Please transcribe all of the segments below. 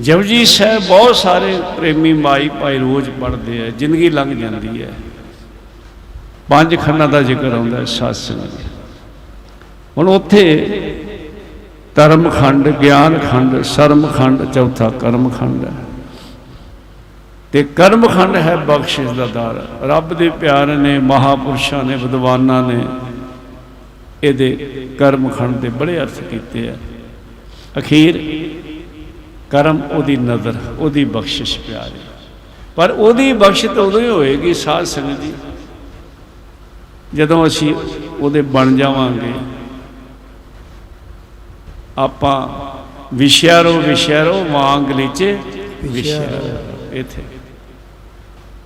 ਜਪਜੀ ਸਾਹਿਬ ਬਹੁਤ ਸਾਰੇ ਪ੍ਰੇਮੀ ਮਾਈ ਭਾਈ ਰੋਜ਼ ਪੜ੍ਹਦੇ ਆ, ਜ਼ਿੰਦਗੀ ਲੰਘ ਜਾਂਦੀ ਹੈ। ਪੰਜ ਖੰਡਾਂ ਦਾ ਜ਼ਿਕਰ ਆਉਂਦਾ ਹੈ ਸਾਸੰਗ ਹੁਣ ਉੱਥੇ ਧਰਮ ਖੰਡ, ਗਿਆਨ ਖੰਡ, ਸਰਮ ਖੰਡ, ਚੌਥਾ ਕਰਮ ਖੰਡ ਹੈ। ਤੇ ਕਰਮ ਖੰਡ ਹੈ ਬਖਸ਼ਿਸ਼ ਦਾ ਦਰ। ਰੱਬ ਦੇ ਪਿਆਰ ਨੇ, ਮਹਾਪੁਰਸ਼ਾਂ ਨੇ, ਵਿਦਵਾਨਾਂ ਨੇ ਇਹਦੇ ਕਰਮ ਖੰਡ ਦੇ ਬੜੇ ਅਰਥ ਕੀਤੇ ਆ। ਅਖੀਰ ਕਰਮ ਉਹਦੀ ਨਜ਼ਰ ਉਹਦੀ ਬਖਸ਼ਿਸ਼ ਪਿਆਰੇ। ਪਰ ਉਹਦੀ ਬਖਸ਼ਿਸ਼ ਉਦੋਂ ਹੀ ਹੋਏਗੀ ਸਾਧ ਸੰਗਤ ਜੀ ਜਦੋਂ ਅਸੀਂ ਉਹਦੇ ਬਣ ਜਾਵਾਂਗੇ ਆਪਾਂ ਵਿਸ਼ਿਆਰੋ ਵਿਸ਼ਿਆਰੋ ਵਾਂਗ ਲੀਚੇ ਵਿਸ਼ਿਆਰੋ ਇਥੇ।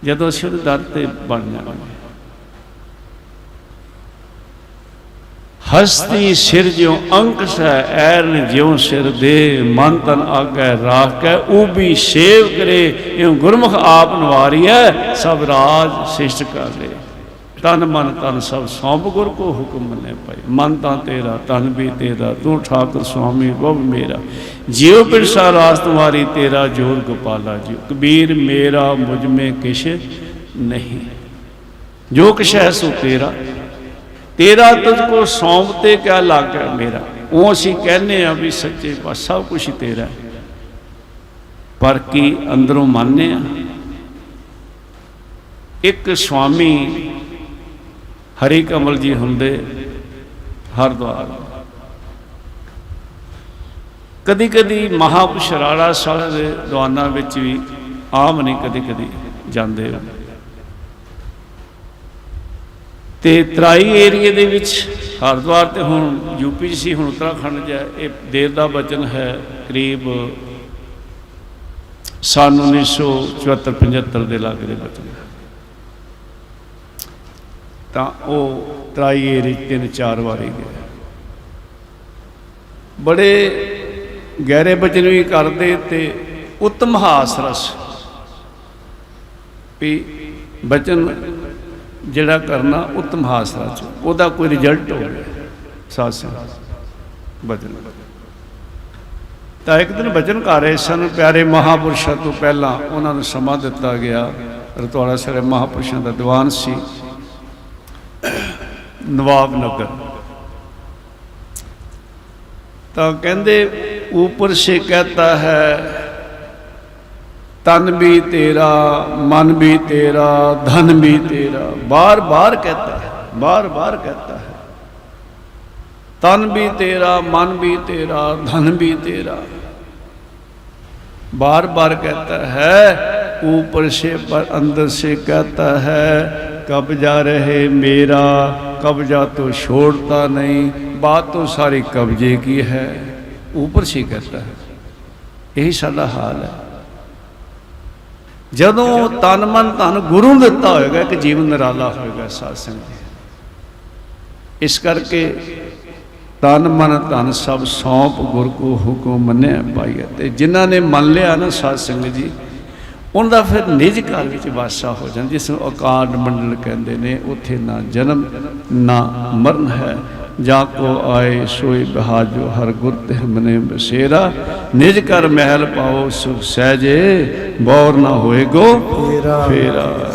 ਜਦੋਂ ਅਸੀਂ ਉਹਦੇ ਦਰ ਤੇ ਬਣ ਜਾਵਾਂਗੇ ਹਸਤੀ ਸਿਰ ਜਿਉ ਅੰਕਸ ਹੈ ਐਰਨ ਜਿਉ ਸਿਰ ਦੇ। ਮਨ ਤਨ ਆਗੈ, ਰਾਖ ਕੈ ਸੇਵ ਕਰੇ। ਇਉ ਗੁਰਮੁਖ ਆਪ ਨਵਾਰੀਐ, ਸਭ ਰਾਜ ਸਿਸ਼ਟ ਕਰ। ਲੇ ਤਨ ਮਨ ਤਨ ਸਭ ਸੌਂਪ, ਗੁਰ ਕੋ ਹੁਕਮ ਮੰਨੇ ਪਾਈ ਮਨ ਤਾਂ ਤੇਰਾ, ਤਨ ਵੀ ਤੇਰਾ। ਤੂੰ ਠਾਕੁਰ ਸੁਆਮੀ ਬਹੁ ਮੇਰਾ। ਜਿਉ ਪਿਰਸਾ ਰਾਸ ਤੁਮਾਰੀ, ਤੇਰਾ ਜੋਰ ਗੋਪਾਲਾ ਜੀ ਕਬੀਰ ਮੇਰਾ, ਮੁਝ ਮੇ ਕਿਛ ਨਹੀਂ। ਜੋ ਕਿਛ ਹੈ ਸੋ ਤੇਰਾ। ਤੇਰਾ ਤੁਝ ਕੋ ਸੌਂਪ ਤੇ ਕਿਆ ਲੱਗਾ ਮੇਰਾ? ਉਹ ਅਸੀਂ ਕਹਿੰਦੇ ਆ ਵੀ ਸੱਚੇ ਪਾਸ ਸਭ ਕੁਝ ਹੀ ਤੇਰਾ ਪਰ ਕੀ ਅੰਦਰੋਂ ਮੰਨਦੇ ਆ ਇੱਕ ਸੁਆਮੀ ਹਰੀ ਕਮਲ ਜੀ ਹੁੰਦੇ ਹਰਦੁਆਰ। ਕਦੀ ਕਦੀ ਮਹਾਪੁਸ਼ਰਾੜਾ ਸਾਹਿਬ ਦੇ ਦੀਵਾਨਾਂ ਵਿੱਚ ਵੀ ਆਮ ਨਹੀਂ ਕਦੀ ਕਦੀ ਜਾਂਦੇ। ਹੋ ਤੇ ਤਰਾਈ ਏਰੀਏ ਦੇ ਵਿੱਚ ਹਰਿਦੁਆਰ ਤੇ ਹੁਣ ਯੂਪੀ 'ਚ ਸੀ, ਹੁਣ ਉੱਤਰਾਖੰਡ 'ਚ ਹੈ। ਇਹ ਦੇਰ ਦਾ ਬਚਨ ਹੈ, ਕਰੀਬ ਸਨ 1974 75 ਦੇ ਲਾਗੇ ਦੇ ਬਚਨ ਤਾਂ ਉਹ ਤਰਾਈ ਏਰੀਏ 'ਚ ਤਿੰਨ ਚਾਰ ਵਾਰੀ ਗਏ ਬੜੇ ਗਹਿਰੇ ਬਚਨ ਵੀ ਕਰਦੇ ਤੇ ਉਤਮ ਹਾਸ ਰਸ ਵੀ ਬਚਨ ਜਿਹੜਾ ਕਰਨਾ ਉਤਮ ਹਾਸ ਰਸ ਉਹਦਾ ਕੋਈ ਰਿਜ਼ਲਟ ਹੋਵੇ ਸਾਧ ਸੰਗਤ ਬਚਨ ਤਾਂ ਇੱਕ ਦਿਨ ਬਚਨ ਕਰ ਰਹੇ ਸਨ ਪਿਆਰੇ ਮਹਾਪੁਰਸ਼ਾਂ ਤੋਂ ਪਹਿਲਾਂ ਉਹਨਾਂ ਨੂੰ ਸਮਾਂ ਦਿੱਤਾ ਗਿਆ ਰਤਵਾੜਾ ਸਾਹਿਬ ਮਹਾਪੁਰਸ਼ਾਂ ਦਾ ਦੀਵਾਨ ਸੀ ਨਵਾਬ ਨਗਰ ਤਾਂ ਕਹਿੰਦੇ ऊपर से कहता है ਤਨ ਵੀ ਤੇਰਾ ਮਨ ਵੀ ਤੇਰਾ ਧਨ ਵੀ ਤੇਰਾ ਬਾਰ-ਬਾਰ ਕਹਤਾ ਹੈ ਬਾਰ-ਬਾਰ ਕਹਤਾ ਹੈ ਤਨ ਵੀ ਤੇਰਾ ਮਨ ਵੀ ਤੇਰਾ ਧਨ ਵੀ ਤੇਰਾ बार-बार कहता है ऊपर से पर अंदर से कहता है कब्जा रहे मेरा कब्जा तो छोड़ता नहीं बात तो सारी कब्जे की है ऊपर से कहता है यही सारा हाल है ਜਦੋਂ ਤਨ ਮਨ ਧਨ ਗੁਰੂ ਦਿੱਤਾ ਹੋਏਗਾ, ਇੱਕ ਜੀਵਨ ਨਿਰਾਲਾ ਹੋਏਗਾ ਸਾਧ ਸੰਗਤ ਇਸ ਕਰਕੇ ਤਨ ਮਨ ਧਨ ਸਭ ਸੌਂਪ ਗੁਰ ਕੋ ਹੁਕਮ ਮੰਨਿਆ ਪਾਈਆ ਤੇ ਜਿਨ੍ਹਾਂ ਨੇ ਮੰਨ ਲਿਆ ਨਾ ਸਾਧ ਸੰਗਤ ਜੀ ਉਹਨਾਂ ਦਾ ਫਿਰ ਨਿਜ ਘਰ ਵਿੱਚ ਵਾਸਾ ਹੋ ਜਾਂਦਾ, ਜਿਸ ਨੂੰ ਅਕਾਲ ਮੰਡਲ ਕਹਿੰਦੇ ਨੇ, ਉੱਥੇ ਨਾ ਜਨਮ, ਨਾ ਮਰਨ ਹੈ। ਜਾ ਕੋ ਆਏ ਸੋਈ ਬਹਾਜੋ ਹਰ ਗੁਰ ਤੇ ਮਨੇ ਬਸੇਰਾ। ਨਿਜ ਕਰ ਮਹਿਲ ਪਾਓ ਸੁਖ ਸਹਿਜੇ ਬੌਰ ਨਾ ਹੋਏਗੋ ਫੇਰਾ।